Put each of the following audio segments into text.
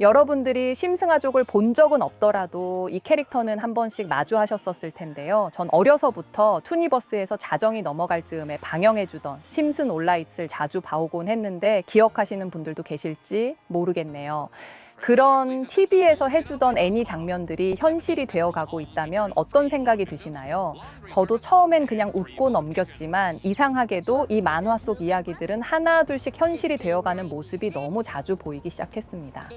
여러분들이 심승아족을 본 적은 없더라도 이 캐릭터는 한 번씩 마주하셨었을 텐데요. 전 어려서부터 투니버스에서 자정이 넘어갈 즈음에 방영해주던 심슨 온라이트를 자주 봐오곤 했는데 기억하시는 분들도 계실지 모르겠네요. 그런 TV에서 해주던 애니 장면들이 현실이 되어가고 있다면 어떤 생각이 드시나요? 저도 처음엔 그냥 웃고 넘겼지만 이상하게도 이 만화 속 이야기들은 하나 둘씩 현실이 되어가는 모습이 너무 자주 보이기 시작했습니다.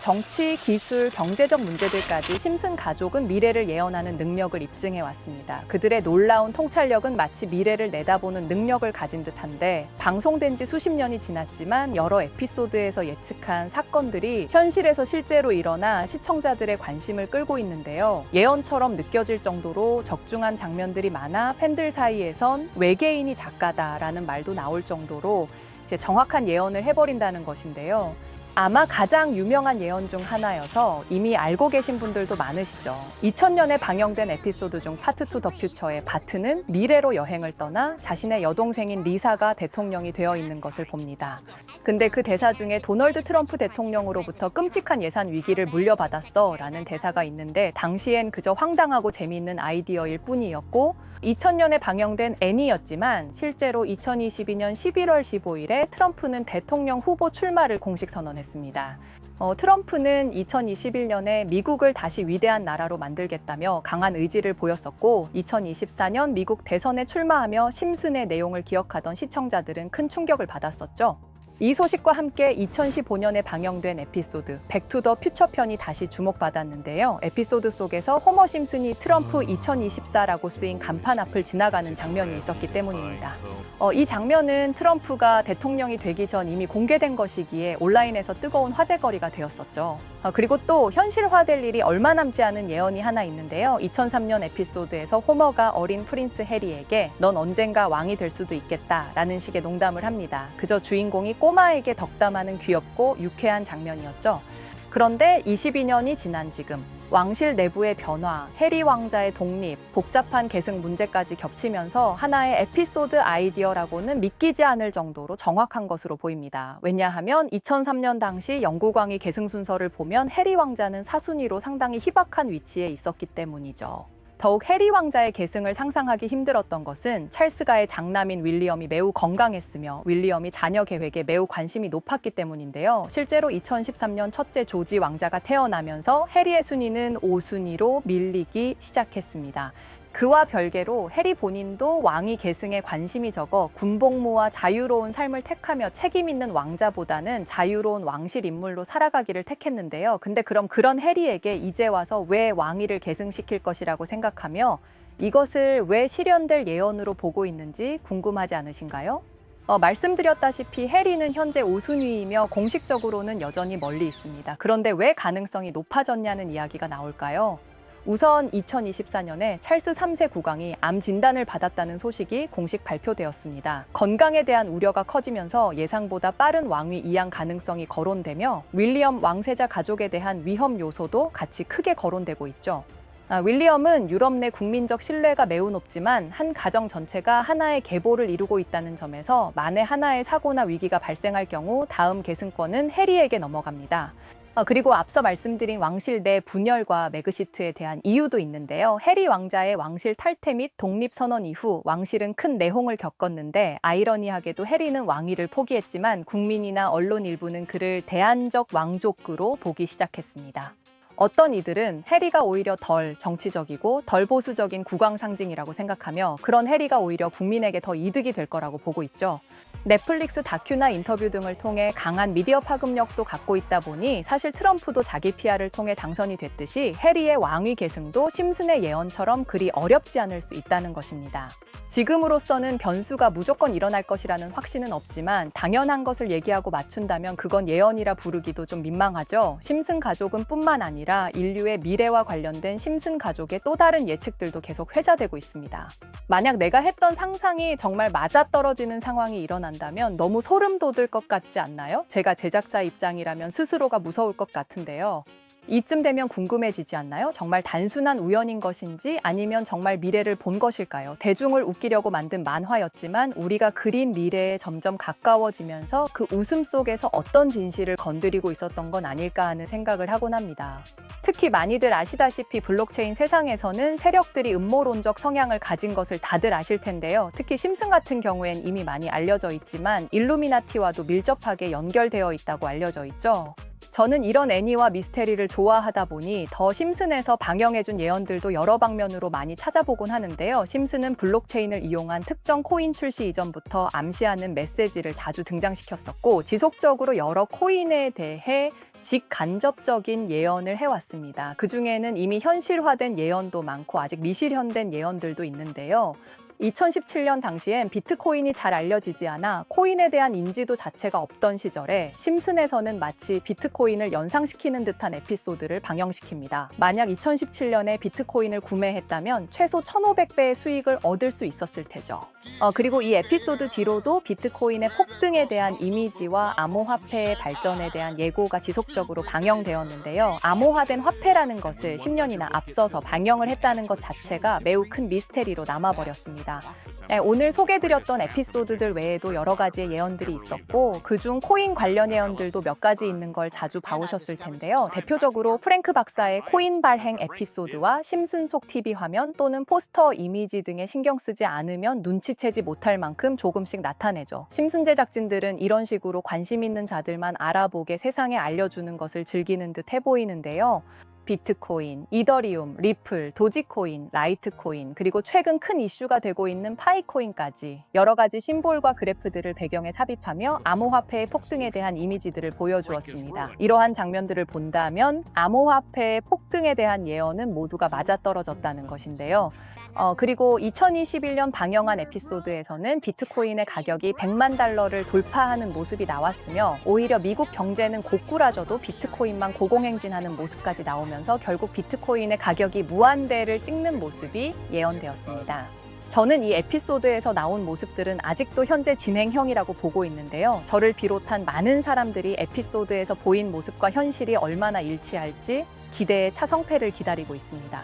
정치, 기술, 경제적 문제들까지 심슨 가족은 미래를 예언하는 능력을 입증해 왔습니다. 그들의 놀라운 통찰력은 마치 미래를 내다보는 능력을 가진 듯한데 방송된 지 수십 년이 지났지만 여러 에피소드에서 예측한 사건들이 현실 에서 실제로 일어나 시청자들의 관심을 끌고 있는데요. 예언처럼 느껴질 정도로 적중한 장면들이 많아 팬들 사이에선 외계인이 작가다라는 말도 나올 정도로 정확한 예언을 해버린다는 것인데요. 아마 가장 유명한 예언 중 하나여서 이미 알고 계신 분들도 많으시죠. 2000년에 방영된 에피소드 중 파트 투더 퓨처의 바트는 미래로 여행을 떠나 자신의 여동생인 리사가 대통령이 되어 있는 것을 봅니다. 근데 그 대사 중에 도널드 트럼프 대통령으로부터 끔찍한 예산 위기를 물려받았어 라는 대사가 있는데 당시엔 그저 황당하고 재미있는 아이디어일 뿐이었고 2000년에 방영된 애니였지만 실제로 2022년 11월 15일에 트럼프는 대통령 후보 출마를 공식 선언했습니다. 어, 트럼프는 2021년에 미국을 다시 위대한 나라로 만들겠다며 강한 의지를 보였었고 2024년 미국 대선에 출마하며 심슨의 내용을 기억하던 시청자들은 큰 충격을 받았었죠. 이 소식과 함께 2015년에 방영된 에피소드 백투 더 퓨처 편이 다시 주목받았는데요. 에피소드 속에서 호머 심슨이 트럼프 2024라고 쓰인 간판 앞을 지나가는 장면이 있었기 때문입니다. 어, 이 장면은 트럼프가 대통령이 되기 전 이미 공개된 것이기에 온라인에서 뜨거운 화제거리가 되었었죠. 어, 그리고 또 현실화될 일이 얼마 남지 않은 예언이 하나 있는데요. 2003년 에피소드에서 호머가 어린 프린스 해리에게 넌 언젠가 왕이 될 수도 있겠다라는 식의 농담을 합니다. 그저 주인공이 꼬마에게 덕담하는 귀엽고 유쾌한 장면이었죠. 그런데 22년이 지난 지금 왕실 내부의 변화, 해리 왕자의 독립, 복잡한 계승 문제까지 겹치면서 하나의 에피소드 아이디어라고는 믿기지 않을 정도로 정확한 것으로 보입니다. 왜냐하면 2003년 당시 영국왕위 계승 순서를 보면 해리 왕자는 사순위로 상당히 희박한 위치에 있었기 때문이죠. 더욱 해리 왕자의 계승을 상상하기 힘들었던 것은 찰스가의 장남인 윌리엄이 매우 건강했으며 윌리엄이 자녀 계획에 매우 관심이 높았기 때문인데요. 실제로 2013년 첫째 조지 왕자가 태어나면서 해리의 순위는 5순위로 밀리기 시작했습니다. 그와 별개로 해리 본인도 왕위 계승에 관심이 적어 군복무와 자유로운 삶을 택하며 책임 있는 왕자보다는 자유로운 왕실 인물로 살아가기를 택했는데요. 근데 그럼 그런 해리에게 이제 와서 왜 왕위를 계승시킬 것이라고 생각하며 이것을 왜 실현될 예언으로 보고 있는지 궁금하지 않으신가요? 어, 말씀드렸다시피 해리는 현재 5순위이며 공식적으로는 여전히 멀리 있습니다. 그런데 왜 가능성이 높아졌냐는 이야기가 나올까요? 우선 2024년에 찰스 3세 국왕이 암 진단을 받았다는 소식이 공식 발표되었습니다. 건강에 대한 우려가 커지면서 예상보다 빠른 왕위 이양 가능성이 거론되며 윌리엄 왕세자 가족에 대한 위험 요소도 같이 크게 거론되고 있죠. 아, 윌리엄은 유럽 내 국민적 신뢰가 매우 높지만 한 가정 전체가 하나의 계보를 이루고 있다는 점에서 만에 하나의 사고나 위기가 발생할 경우 다음 계승권은 해리에게 넘어갑니다. 어, 그리고 앞서 말씀드린 왕실 내 분열과 메그시트에 대한 이유도 있는데요. 해리 왕자의 왕실 탈퇴 및 독립 선언 이후 왕실은 큰 내홍을 겪었는데 아이러니하게도 해리는 왕위를 포기했지만 국민이나 언론 일부는 그를 대안적 왕족으로 보기 시작했습니다. 어떤 이들은 해리가 오히려 덜 정치적이고 덜 보수적인 국왕 상징이라고 생각하며 그런 해리가 오히려 국민에게 더 이득이 될 거라고 보고 있죠. 넷플릭스 다큐나 인터뷰 등을 통해 강한 미디어 파급력도 갖고 있다 보니 사실 트럼프도 자기 PR을 통해 당선이 됐듯이 해리의 왕위 계승도 심슨의 예언처럼 그리 어렵지 않을 수 있다는 것입니다. 지금으로서는 변수가 무조건 일어날 것이라는 확신은 없지만 당연한 것을 얘기하고 맞춘다면 그건 예언이라 부르기도 좀 민망하죠. 심슨 가족은 뿐만 아니라 인류의 미래와 관련된 심슨 가족의 또 다른 예측들도 계속 회자되고 있습니다. 만약 내가 했던 상상이 정말 맞아떨어지는 상황이 일어 난다면 너무 소름 돋을 것 같지 않나요? 제가 제작자 입장이라면 스스로가 무서울 것 같은데요. 이쯤 되면 궁금해지지 않나요? 정말 단순한 우연인 것인지 아니면 정말 미래를 본 것일까요? 대중을 웃기려고 만든 만화였지만 우리가 그린 미래에 점점 가까워지면서 그 웃음 속에서 어떤 진실을 건드리고 있었던 건 아닐까 하는 생각을 하곤 합니다. 특히 많이들 아시다시피 블록체인 세상에서는 세력들이 음모론적 성향을 가진 것을 다들 아실 텐데요. 특히 심슨 같은 경우엔 이미 많이 알려져 있지만 일루미나티와도 밀접하게 연결되어 있다고 알려져 있죠. 저는 이런 애니와 미스테리를 좋아하다 보니 더 심슨에서 방영해준 예언들도 여러 방면으로 많이 찾아보곤 하는데요. 심슨은 블록체인을 이용한 특정 코인 출시 이전부터 암시하는 메시지를 자주 등장시켰었고 지속적으로 여러 코인에 대해 직간접적인 예언을 해왔습니다. 그 중에는 이미 현실화된 예언도 많고 아직 미실현된 예언들도 있는데요. 2017년 당시엔 비트코인이 잘 알려지지 않아 코인에 대한 인지도 자체가 없던 시절에 심슨에서는 마치 비트코인을 연상시키는 듯한 에피소드를 방영시킵니다. 만약 2017년에 비트코인을 구매했다면 최소 1,500배의 수익을 얻을 수 있었을 테죠. 어, 그리고 이 에피소드 뒤로도 비트코인의 폭등에 대한 이미지와 암호화폐의 발전에 대한 예고가 지속적으로 방영되었는데요. 암호화된 화폐라는 것을 10년이나 앞서서 방영을 했다는 것 자체가 매우 큰 미스테리로 남아버렸 습니다. 네, 오늘 소개드렸던 에피소드들 외에도 여러 가지의 예언들이 있었고 그중 코인 관련 예언들도 몇 가지 있는 걸 자주 봐오셨을 텐데요. 대표적으로 프랭크 박사의 코인 발행 에피소드와 심슨속 TV 화면 또는 포스터 이미지 등에 신경 쓰지 않으면 눈치채지 못할 만큼 조금씩 나타내죠. 심슨 제작진들은 이런 식으로 관심 있는 자들만 알아보게 세상에 알려주는 것을 즐기는 듯 해 보이는데요. 비트코인, 이더리움, 리플, 도지코인, 라이트코인, 그리고 최근 큰 이슈가 되고 있는 파이코인까지 여러 가지 심볼과 그래프들을 배경에 삽입하며 암호화폐의 폭등에 대한 이미지들을 보여주었습니다. 이러한 장면들을 본다면 암호화폐의 폭등에 대한 예언은 모두가 맞아떨어졌다는 것인데요. 어, 그리고 2021년 방영한 에피소드에서는 비트코인의 가격이 100만 달러를 돌파하는 모습이 나왔으며 오히려 미국 경제는 고꾸라져도 비트코인만 고공행진하는 모습까지 나오면서 결국 비트코인의 가격이 무한대를 찍는 모습이 예언되었습니다. 저는 이 에피소드에서 나온 모습들은 아직도 현재 진행형이라고 보고 있는데요. 저를 비롯한 많은 사람들이 에피소드에서 보인 모습과 현실이 얼마나 일치할지 기대의 차성패를 기다리고 있습니다.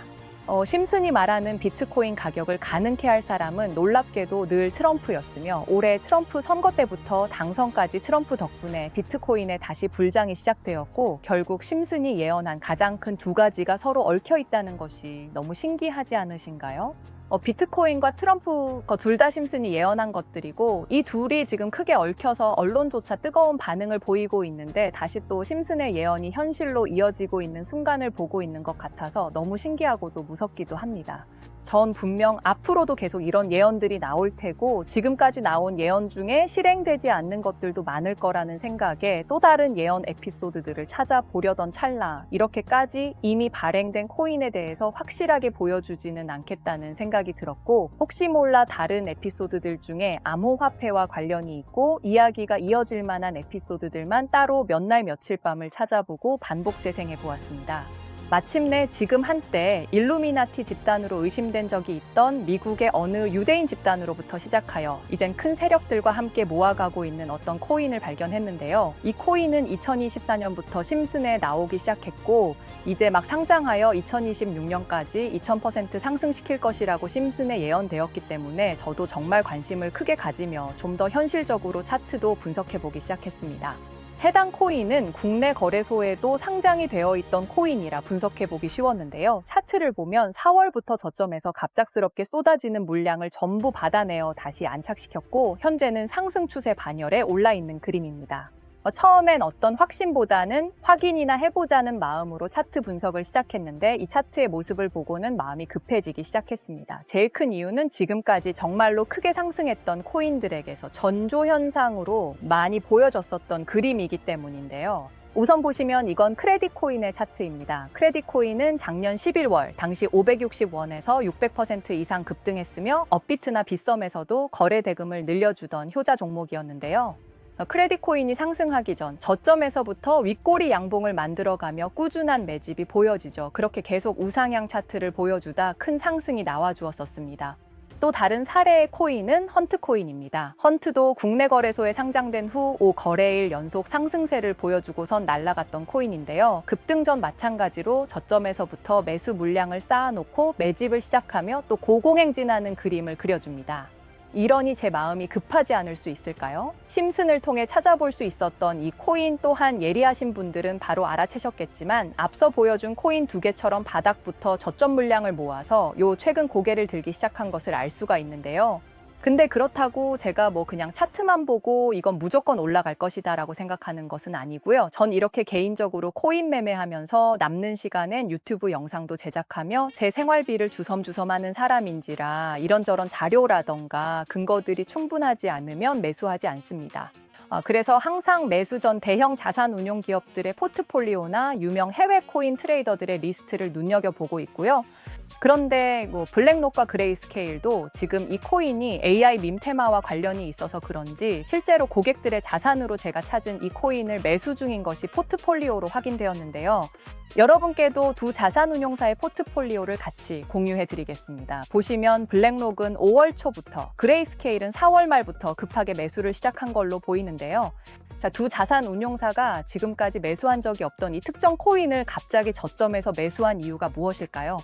어, 심슨이 말하는 비트코인 가격을 가능케 할 사람은 놀랍게도 늘 트럼프였으며 올해 트럼프 선거 때부터 당선까지 트럼프 덕분에 비트코인에 다시 불장이 시작되었고 결국 심슨이 예언한 가장 큰 두 가지가 서로 얽혀 있다는 것이 너무 신기하지 않으신가요? 어, 비트코인과 트럼프 둘다 심슨이 예언한 것들이고 이 둘이 지금 크게 얽혀서 언론조차 뜨거운 반응을 보이고 있는데 다시 또 심슨의 예언이 현실로 이어지고 있는 순간을 보고 있는 것 같아서 너무 신기하고도 무섭기도 합니다. 전 분명 앞으로도 계속 이런 예언들이 나올 테고 지금까지 나온 예언 중에 실행되지 않는 것들도 많을 거라는 생각에 또 다른 예언 에피소드들을 찾아보려던 찰나 이렇게까지 이미 발행된 코인에 대해서 확실하게 보여주지는 않겠다는 생각이 들었고 혹시 몰라 다른 에피소드들 중에 암호화폐와 관련이 있고 이야기가 이어질 만한 에피소드들만 따로 몇 날 며칠 밤을 찾아보고 반복 재생해 보았습니다. 마침내 지금 한때 일루미나티 집단으로 의심된 적이 있던 미국의 어느 유대인 집단으로부터 시작하여 이젠 큰 세력들과 함께 모아가고 있는 어떤 코인을 발견했는데요. 이 코인은 2024년부터 심슨에 나오기 시작했고 이제 막 상장하여 2026년까지 2000% 상승시킬 것이라고 심슨에 예언되었기 때문에 저도 정말 관심을 크게 가지며 좀 더 현실적으로 차트도 분석해 보기 시작했습니다. 해당 코인은 국내 거래소에도 상장이 되어 있던 코인이라 분석해 보기 쉬웠는데요. 차트를 보면 4월부터 저점에서 갑작스럽게 쏟아지는 물량을 전부 받아내어 다시 안착시켰고 현재는 상승 추세 반열에 올라 있는 그림입니다. 어, 처음엔 어떤 확신보다는 확인이나 해보자는 마음으로 차트 분석을 시작했는데 이 차트의 모습을 보고는 마음이 급해지기 시작했습니다. 제일 큰 이유는 지금까지 정말로 크게 상승했던 코인들에게서 전조 현상으로 많이 보여졌었던 그림이기 때문인데요. 우선 보시면 이건 크레딧 코인의 차트입니다. 크레딧 코인은 작년 11월 당시 560원에서 600% 이상 급등했으며 업비트나 빗썸에서도 거래 대금을 늘려주던 효자 종목이었는데요. 크레딧 코인이 상승하기 전 저점에서부터 윗꼬리 양봉을 만들어가며 꾸준한 매집이 보여지죠. 그렇게 계속 우상향 차트를 보여주다 큰 상승이 나와 주었었습니다. 또 다른 사례의 코인은 헌트 코인입니다. 헌트도 국내 거래소에 상장된 후 5거래일 연속 상승세를 보여주고선 날아갔던 코인인데요. 급등 전 마찬가지로 저점에서부터 매수 물량을 쌓아놓고 매집을 시작하며 또 고공행진하는 그림을 그려줍니다. 이러니 제 마음이 급하지 않을 수 있을까요? 심슨을 통해 찾아볼 수 있었던 이 코인 또한 예리하신 분들은 바로 알아채셨겠지만 앞서 보여준 코인 두 개처럼 바닥부터 저점 물량을 모아서 요 최근 고개를 들기 시작한 것을 알 수가 있는데요. 근데 그렇다고 제가 뭐 그냥 차트만 보고 이건 무조건 올라갈 것이다라고 생각하는 것은 아니고요. 전 이렇게 개인적으로 코인 매매하면서 남는 시간엔 유튜브 영상도 제작하며 제 생활비를 주섬주섬하는 사람인지라 이런저런 자료라던가 근거들이 충분하지 않으면 매수하지 않습니다. 아, 그래서 항상 매수 전 대형 자산 운용 기업들의 포트폴리오나 유명 해외 코인 트레이더들의 리스트를 눈여겨보고 있고요. 그런데 뭐 블랙록과 그레이스케일도 지금 이 코인이 AI 밈 테마와 관련이 있어서 그런지 실제로 고객들의 자산으로 제가 찾은 이 코인을 매수 중인 것이 포트폴리오로 확인되었는데요. 여러분께도 두 자산 운용사의 포트폴리오를 같이 공유해 드리겠습니다. 보시면 블랙록은 5월 초부터, 그레이스케일은 4월 말부터 급하게 매수를 시작한 걸로 보이는데요. 자, 두 자산 운용사가 지금까지 매수한 적이 없던 이 특정 코인을 갑자기 저점에서 매수한 이유가 무엇일까요?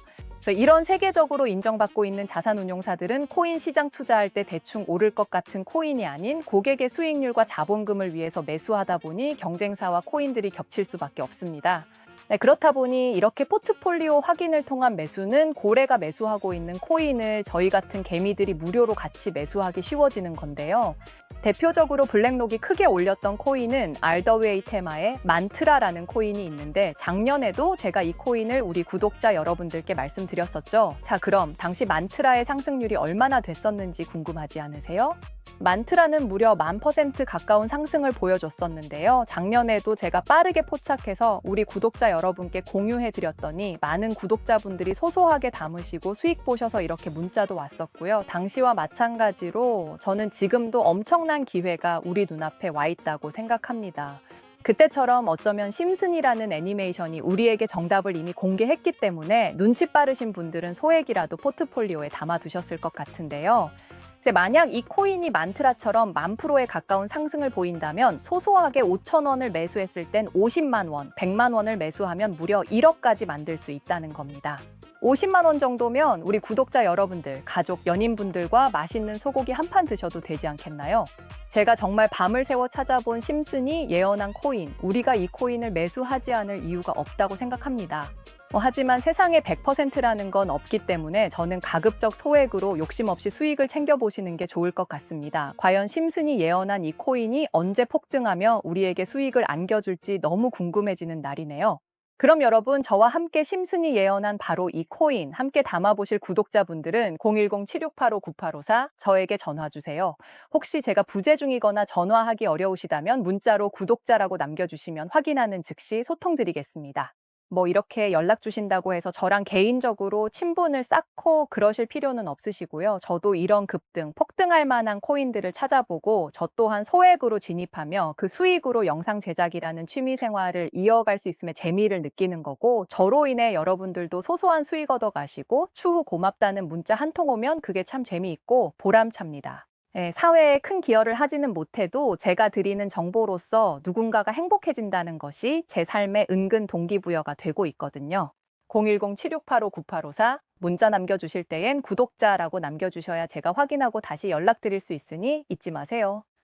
그래서 이런 세계적으로 인정받고 있는 자산 운용사들은 코인 시장 투자할 때 대충 오를 것 같은 코인이 아닌 고객의 수익률과 자본금을 위해서 매수하다 보니 경쟁사와 코인들이 겹칠 수밖에 없습니다. 네, 그렇다 보니 이렇게 포트폴리오 확인을 통한 매수는 고래가 매수하고 있는 코인을 저희 같은 개미들이 무료로 같이 매수하기 쉬워지는 건데요. 대표적으로 블랙록이 크게 올렸던 코인은 알더웨이 테마의 만트라라는 코인이 있는데 작년에도 제가 이 코인을 우리 구독자 여러분들께 말씀드렸었죠. 자, 그럼 당시 만트라의 상승률이 얼마나 됐었는지 궁금하지 않으세요? 만트라는 무려 만 퍼센트 가까운 상승을 보여줬었는데요. 작년에도 제가 빠르게 포착해서 우리 구독자 여러분께 공유해 드렸더니 많은 구독자분들이 소소하게 담으시고 수익 보셔서 이렇게 문자도 왔었고요. 당시와 마찬가지로 저는 지금도 엄청난 기회가 우리 눈앞에 와 있다고 생각합니다. 그때처럼 어쩌면 심슨이라는 애니메이션이 우리에게 정답을 이미 공개했기 때문에 눈치 빠르신 분들은 소액이라도 포트폴리오에 담아두셨을 것 같은데요. 이제 만약 이 코인이 만트라처럼 만 프로에 가까운 상승을 보인다면 소소하게 5천 원을 매수했을 땐 50만 원, 100만 원을 매수하면 무려 1억까지 만들 수 있다는 겁니다. 50만 원 정도면 우리 구독자 여러분들, 가족, 연인분들과 맛있는 소고기 한 판 드셔도 되지 않겠나요? 제가 정말 밤을 새워 찾아본 심슨이 예언한 코인, 우리가 이 코인을 매수하지 않을 이유가 없다고 생각합니다. 뭐 하지만 세상에 100%라는 건 없기 때문에 저는 가급적 소액으로 욕심 없이 수익을 챙겨보시는 게 좋을 것 같습니다. 과연 심슨이 예언한 이 코인이 언제 폭등하며 우리에게 수익을 안겨줄지 너무 궁금해지는 날이네요. 그럼 여러분 저와 함께 심슨이 예언한 바로 이 코인 함께 담아보실 구독자분들은 010-7685-9854 저에게 전화 주세요. 혹시 제가 부재 중이거나 전화하기 어려우시다면 문자로 구독자라고 남겨주시면 확인하는 즉시 소통드리겠습니다. 뭐 이렇게 연락 주신다고 해서 저랑 개인적으로 친분을 쌓고 그러실 필요는 없으시고요. 저도 이런 급등, 폭등할 만한 코인들을 찾아보고 저 또한 소액으로 진입하며 그 수익으로 영상 제작이라는 취미 생활을 이어갈 수 있음의 재미를 느끼는 거고 저로 인해 여러분들도 소소한 수익 얻어 가시고 추후 고맙다는 문자 한 통 오면 그게 참 재미있고 보람찹니다. 예, 사회에 큰 기여를 하지는 못해도 제가 드리는 정보로서 누군가가 행복해진다는 것이 제 삶의 은근 동기부여가 되고 있거든요. 010-7685-9854 문자 남겨주실 때엔 구독자라고 남겨주셔야 제가 확인하고 다시 연락드릴 수 있으니 잊지 마세요.